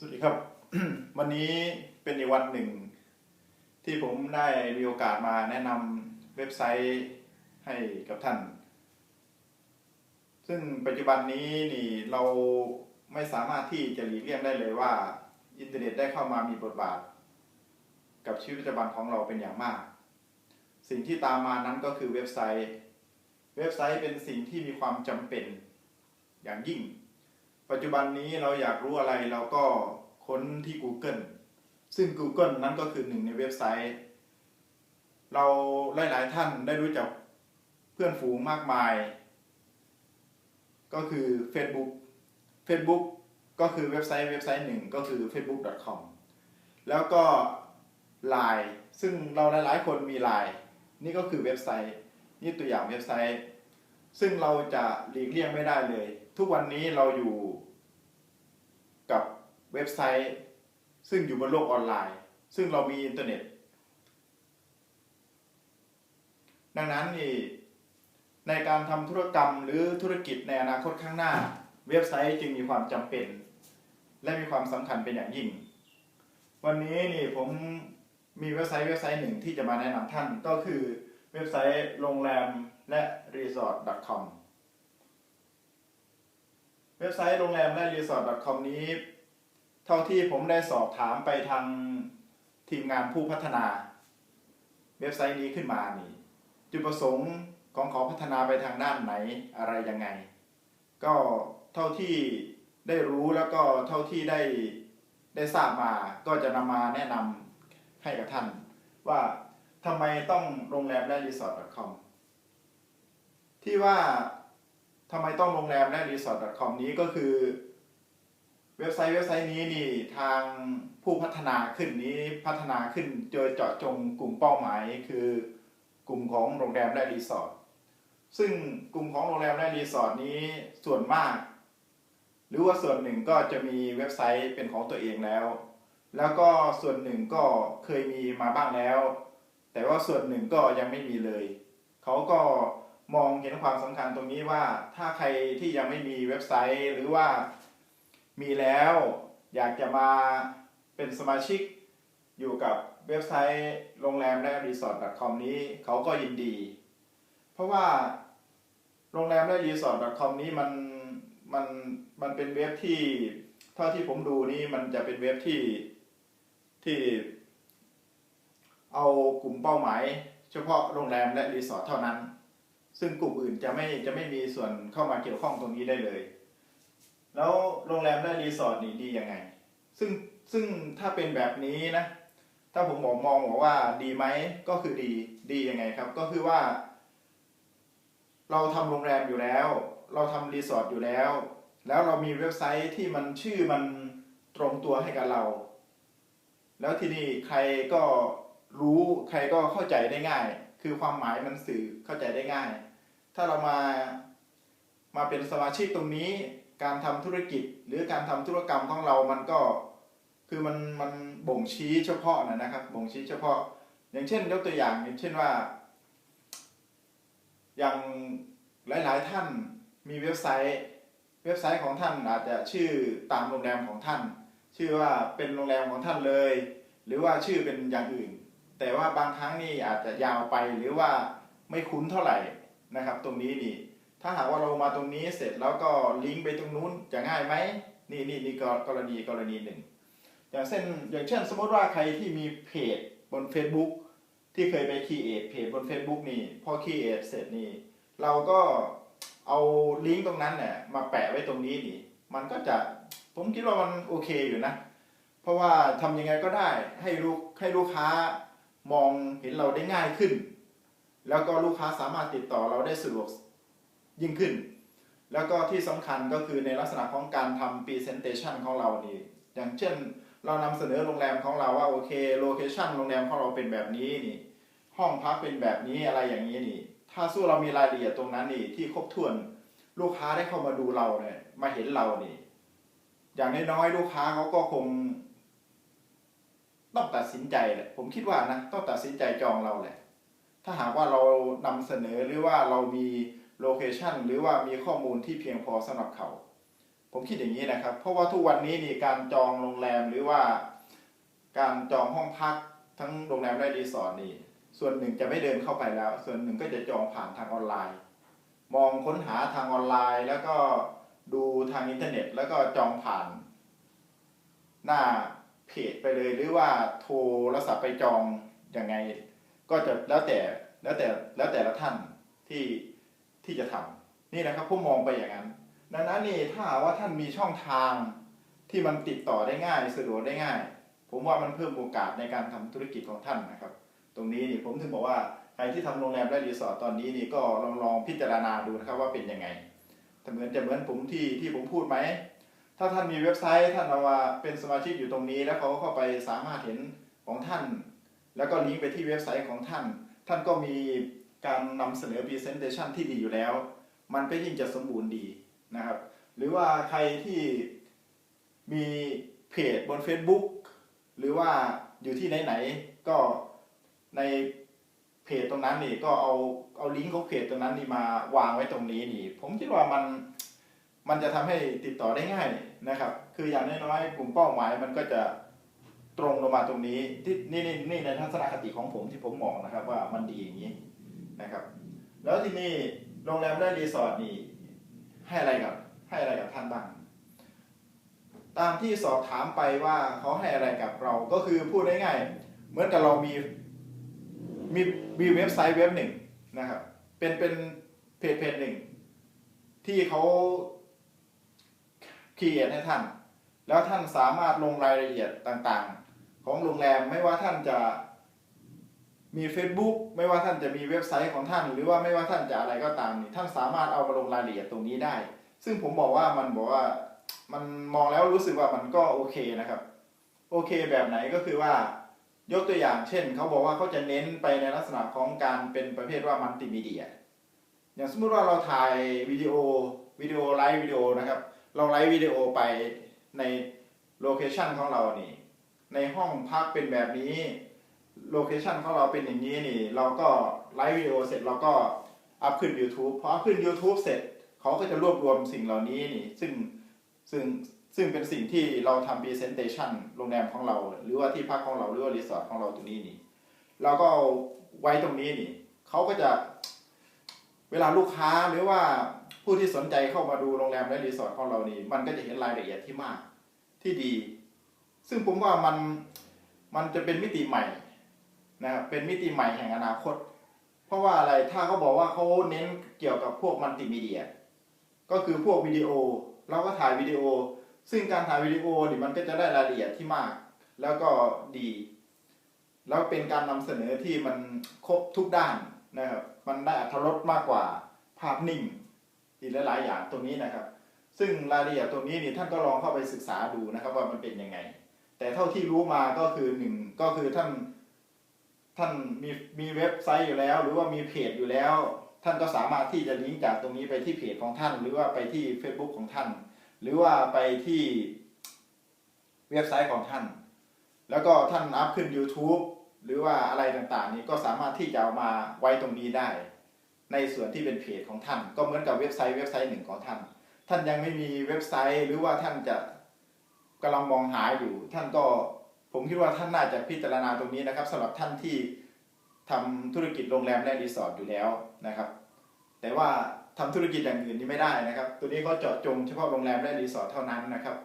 สวัสดีครับ วันนี้เป็นอีกวันหนึ่ง ที่ผมได้มีโอกาสมาแนะนำเว็บไซต์ให้กับท่าน ซึ่งปัจจุบันนี้นี่เราไม่สามารถที่จะหลีกเลี่ยงได้เลยว่า อินเทอร์เน็ตได้เข้ามามีบทบาท กับชีวิตประจำวันของเราเป็นอย่างมาก สิ่งที่ตามมานั้นก็คือเว็บไซต์ เว็บไซต์เป็นสิ่งที่มีความจำเป็นอย่างยิ่ง ปัจจุบันนี้เราอยากรู้อะไรเราก็ค้นที่ Google ซึ่ง Google นั้นก็คือหนึ่งในเว็บไซต์ เราหลาย ๆ ท่านได้รู้จักเพื่อนฝูงมากมาย ก็คือ Facebook Facebook ก็คือเว็บไซต์เว็บไซต์หนึ่งก็คือ facebook.com แล้วก็ Line ซึ่งเราหลาย ๆ คนมี Line นี่ก็คือเว็บไซต์ นี่ตัวอย่างเว็บไซต์ ซึ่งเราจะหลีกเลี่ยงไม่ได้เลย ทุกวันนี้เราอยู่ เว็บไซต์ ซึ่งอยู่บนโลกออนไลน์ ซึ่งเรามีอินเทอร์เน็ต ดังนั้นนี่ในการทำธุรกรรมหรือธุรกิจในอนาคตข้างหน้า เว็บไซต์จึงมีความจำเป็น และมีความสำคัญเป็นอย่างยิ่ง วันนี้นี่ผมมีเว็บไซต์เว็บไซต์หนึ่งที่จะมาแนะนำท่านก็คือเว็บไซต์โรงแรมและ resort.com เว็บไซต์โรงแรมและ resort.com นี้ เท่าที่ผมได้สอบถามไปทางทีมงานผู้พัฒนา เว็บไซต์นี้ขึ้นมานี่ จุดประสงค์ของเขาพัฒนาไปทางด้านไหนอะไรยังไง ก็เท่าที่ได้รู้แล้วก็เท่าที่ได้ได้ทราบมาก็จะนำมาแนะนำให้กับท่าน ว่าทำไมต้องโรงแรมและ resort.com ที่ว่าทำไมต้องโรงแรมและ resort.com นี้ก็คือ เว็บไซต์เว็บไซต์นี้นี่ทางผู้พัฒนาขึ้นนี้พัฒนาขึ้นโดยเจาะจงกลุ่มเป้าหมาย คือกลุ่มของโรงแรมและรีสอร์ทซึ่งกลุ่มของโรงแรมและรีสอร์ทนี้ส่วนมาก หรือว่าส่วนหนึ่งก็จะมีเว็บไซต์เป็นของตัวเองแล้ว แล้วก็ส่วนหนึ่งก็เคยมีมาบ้างแล้ว แต่ว่าส่วนหนึ่งก็ยังไม่มีเลยเขาก็มองเห็นความสำคัญตรงนี้ว่าถ้าใครที่ยังไม่มีเว็บไซต์หรือว่า มีแล้ว อยากจะมาเป็นสมาชิกอยู่กับเว็บไซต์โรงแรมและ resort.com นี้เขาก็ยินดี เพราะว่าโรงแรมและ resort.com นี้มันมันมันเป็นเว็บที่เท่าที่ผมดูนี่มันจะเป็นเว็บที่ที่เอากลุ่มเป้าหมาย เฉพาะโรงแรมและรีสอร์ทเท่านั้น ซึ่งกลุ่มอื่นจะไม่จะไม่มีส่วนเข้ามาเกี่ยวข้องตรงนี้ได้เลย แล้วโรงแรมและรีสอร์ทนี่ดียังไง ซึ่งซึ่งถ้าเป็นแบบนี้นะ ถ้าผมบอกมองบอกว่าดีไหมก็คือดีดียังไงครับ ก็คือว่า เราทำโรงแรมอยู่แล้ว เราทำรีสอร์ทอยู่แล้ว แล้วเรามีเว็บไซต์ที่มันชื่อมันตรงตัวให้กับเรา แล้วที่นี่ใครก็รู้ใครก็เข้าใจได้ง่าย คือความหมายมันสื่อเข้าใจได้ง่าย ถ้าเรามามาเป็นสมาชิกตรงนี้ การทำธุรกิจหรือการทำธุรกรรมของเรามันก็คือมันมันบ่งชี้เฉพาะนะนะครับ บ่งชี้เฉพาะ อย่างเช่นยกตัวอย่างอย่างเช่นว่า อย่างหลาย ๆ ท่านมีเว็บไซต์ เว็บไซต์ของท่านอาจจะชื่อตามโรงแรมของท่าน ชื่อว่าเป็นโรงแรมของท่านเลย หรือว่าชื่อเป็นอย่างอื่น แต่ว่าบางครั้งนี่อาจจะยาวไปหรือว่าไม่คุ้นเท่าไหร่นะครับ ตรงนี้นี่ ถ้าหากว่าเรามาตรงนี้เสร็จแล้วก็ลิงก์ไปตรงนู้นจะง่ายไหมนี่นี่นี่ก็กรณีกรณีหนึ่ง อย่างเช่นอย่างเช่นสมมติว่าใครที่มีเพจบน Facebook ที่เคยไปคีเอทเพจบน Facebook นี่พอคีเอทเสร็จนี่เราก็เอาลิงก์ตรงนั้นเนี่ยมาแปะไว้ตรงนี้นี่มันก็จะผมคิดว่ามันโอเคอยู่นะ เพราะว่าทำยังไงก็ได้ให้ลูกให้ลูกค้ามองเห็นเราได้ง่ายขึ้น แล้วก็ลูกค้าสามารถติดต่อเราได้สะดวก ยิ่งขึ้น แล้วก็ที่สำคัญก็คือในลักษณะของการทำ presentation ของเรานี่อย่างเช่นเรานำเสนอโรงแรมของเราว่าโอเคโลเคชันโรงแรมของเราเป็นแบบนี้นี่ห้องพักเป็นแบบนี้อะไรอย่างนี้นี่ ถ้าสู้เรามีรายละเอียดตรงนั้นนี่ที่ครบถ้วนลูกค้าได้เข้ามาดูเราเนี่ยมาเห็นเรานี่ อย่างน้อยๆลูกค้าเขาก็คง ต้องตัดสินใจแหละผมคิดว่านะต้องตัดสินใจจองเราแหละ ถ้าหากว่าเรานำเสนอหรือว่าเรามี โลเคชันหรือว่ามีข้อมูลที่เพียงพอสำหรับเขา ผมคิดอย่างนี้นะครับ เพราะว่าทุกวันนี้นี่การจองโรงแรมหรือว่าการจองห้องพักทั้งโรงแรมและรีสอร์ทนี่ ส่วนหนึ่งจะไม่เดินเข้าไปแล้ว ส่วนหนึ่งก็จะจองผ่านทางออนไลน์ มองค้นหาทางออนไลน์ แล้วก็ดูทางอินเทอร์เน็ต แล้วก็จองผ่าน หน้าเพจไปเลยหรือว่าโทรศัพท์ไปจองยังไง ก็จะแล้วแต่แล้วแต่แล้วแต่ละท่านที่ ที่จะทำนี่นะครับผมมองไปอย่างนั้น ดังนั้นนี่ถ้าว่าท่านมีช่องทางที่มันติดต่อได้ง่ายสะดวกได้ง่าย ผมว่ามันเพิ่มโอกาสในการทำธุรกิจของท่านนะครับ ตรงนี้นี่ผมถึงบอกว่าใครที่ทำโรงแรมและรีสอร์ทตอนนี้นี่ก็ลองลองพิจารณาดูนะครับว่าเป็นยังไงถ้าเหมือนจะเหมือนผมที่ที่ผมพูดไหมถ้าท่านมีเว็บไซต์ท่านเอาว่าเป็นสมาชิกอยู่ตรงนี้ แล้วเขาเข้าไปสามารถเห็นของท่าน แล้วก็ลิงก์ไปที่เว็บไซต์ของท่าน ท่านก็มี การนำเสนอ Presentation ที่ดีอยู่แล้ว มันก็ยิ่งจะสมบูรณ์ดีนะครับ หรือว่าใครที่มีเพจบน Facebook หรือว่าอยู่ที่ไหนๆก็ในเพจตรงนั้นนี่ก็เอาเอาลิงก์ของเพจตรงนั้นนี่มาวางไว้ตรงนี้นี่ ผมคิดว่ามันมันจะทำให้ติดต่อได้ง่ายนะครับ คืออย่างน้อยๆกลุ่มเป้าหมายมันก็จะตรงลงมาตรงนี้ที่นี่นี่นี่ในทัศนคติของผมที่ผมมองนะครับ ว่ามันดีอย่างนี้ นะครับ แล้วที่นี่โรงแรมและรีสอร์ทนี่ให้อะไรกับให้อะไรกับท่านบ้างตามที่สอบถามไปว่าเขาให้อะไรกับเราก็คือพูดง่ายๆเหมือนกับเรามีมีมีเว็บไซต์เว็บหนึ่งนะครับ เป็นเป็นเพจเพจหนึ่งที่เขาคีเอทให้ท่าน แล้วท่านสามารถลงรายละเอียดต่างๆ ของโรงแรมไม่ว่าท่านจะ มี Facebook ไม่ว่าท่านจะมีเว็บไซต์ของท่าน หรือว่าไม่ว่าท่านจะอะไรก็ตามนี่ท่านสามารถเอามาลงรายละเอียดตรงนี้ได้ ซึ่งผมบอกว่ามันบอกว่ามันมองแล้วรู้สึกว่ามันก็โอเคนะครับ โอเคแบบไหนก็คือว่ายกตัวอย่างเช่นเขาบอกว่าเขาจะเน้นไปในลักษณะของการเป็นประเภทว่ามัลติมีเดีย อย่างสมมุติว่าเราถ่ายวิดีโอวิดีโอไลฟ์วิดีโอนะครับ เราไลฟ์วิดีโอไปในโลเคชันของเรานี่ในห้องพักเป็นแบบนี้ โลเคชันของเราเป็นอย่างนี้นี่ เราก็ไลฟ์วิดีโอเสร็จเราก็อัพขึ้น YouTube พออัพขึ้น YouTube เสร็จเขาก็จะรวบรวมสิ่งเหล่านี้นี่ ซึ่งซึ่งซึ่งเป็นสิ่งที่เราทำ Presentation โรงแรมของเรา หรือว่าที่พักของเราหรือว่ารีสอร์ทของเราตรงนี้นี่เราก็ไว้ตรงนี้นี่เขาก็จะเวลาลูกค้าหรือว่าผู้ที่สนใจเข้ามาดูโรงแรมและรีสอร์ทของเรานี่ มันก็จะเห็นรายละเอียดที่มากที่ดี ซึ่งผมว่ามันมันจะเป็นมิติใหม่ นะครับเป็นมิติใหม่แห่งอนาคต เพราะว่าอะไรถ้าเขาบอกว่าเขาเน้นเกี่ยวกับพวกมัลติมีเดีย ก็คือพวกวิดีโอเราก็ถ่ายวิดีโอ ซึ่งการถ่ายวิดีโอนี่มันก็จะได้รายละเอียดที่มาก แล้วก็ดี แล้วเป็นการนำเสนอที่มันครบทุกด้านนะครับมันได้อรรถรสมากกว่าภาพนิ่งอีกหลายๆอย่างตรงนี้นะครับ ซึ่งรายละเอียดตรงนี้นี่ท่านก็ลองเข้าไปศึกษาดูนะครับว่ามันเป็นยังไง แต่เท่าที่รู้มาก็คือหนึ่งก็คือท่าน ท่านมีมีเว็บไซต์อยู่แล้ว หรือว่ามีเพจอยู่แล้ว ท่านก็สามารถที่จะลิงก์จากตรงนี้ไปที่เพจของท่าน หรือว่าไปที่ Facebook ของท่าน หรือว่าไปที่เว็บไซต์ของท่าน แล้วก็ท่านอัพขึ้น YouTube หรือว่าอะไรต่างๆ นี้ก็สามารถที่จะเอามาไว้ตรงนี้ได้ ในส่วนที่เป็นเพจของท่าน ก็เหมือนกับเว็บไซต์เว็บไซต์หนึ่งของท่าน ท่านยังไม่มีเว็บไซต์ หรือว่าท่านจะกำลังมองหาอยู่ ท่านก็ ผมคิดว่าท่านน่าจะพิจารณาตรงนี้นะครับสำหรับท่านที่ทำธุรกิจโรงแรมและรีสอร์ทอยู่แล้วนะครับ แต่ว่าทำธุรกิจอย่างอื่นนี่ไม่ได้นะครับ ตัวนี้ก็เจาะจงเฉพาะโรงแรมและรีสอร์ทเท่านั้นนะครับ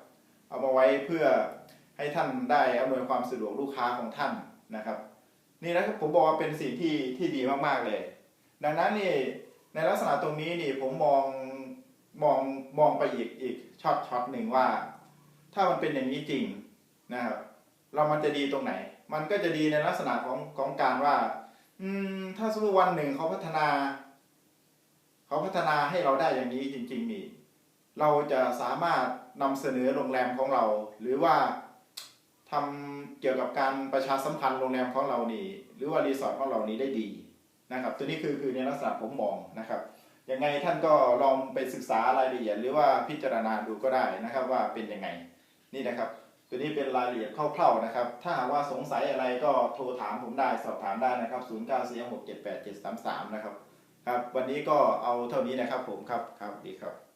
เอามาไว้เพื่อให้ท่านได้อำนวยความสะดวกลูกค้าของท่านนะครับ นี่นะครับผมบอกว่าเป็นสิ่งที่ที่ดีมากๆเลย ดังนั้นนี่ในลักษณะตรงนี้นี่ผมมองมองมองไปอีกอีกช็อตช็อตหนึ่งว่า ถ้ามันเป็นอย่างนี้จริงนะครับ เรามันจะดีตรงไหน มันก็จะดีในลักษณะของของการว่า อืม ถ้าสมมติวันหนึ่งเขาพัฒนา เขาพัฒนาให้เราได้อย่างนี้จริง ๆ นี่ เราจะสามารถนำเสนอโรงแรมของเรา หรือว่าทำเกี่ยวกับการประชาสัมพันธ์โรงแรมของเรานี่ หรือว่ารีสอร์ทของเรานี้ได้ดีนะครับ ตัวนี้คือคือในลักษณะผมมองนะครับยังไงท่านก็ลองไปศึกษารายละเอียดหรือว่าพิจารณาดูก็ได้นะครับว่าเป็นยังไงนี่นะครับ ตัวนี้เป็นรายละเอียดคร่าวๆนะครับ ถ้าหากว่าสงสัยอะไรก็โทรถามผมได้สอบถามได้นะครับ 0 9 4 6 7 8 7 3 3 นะครับ ครับ วันนี้ก็เอาเท่านี้นะครับผมครับ ครับดีครับ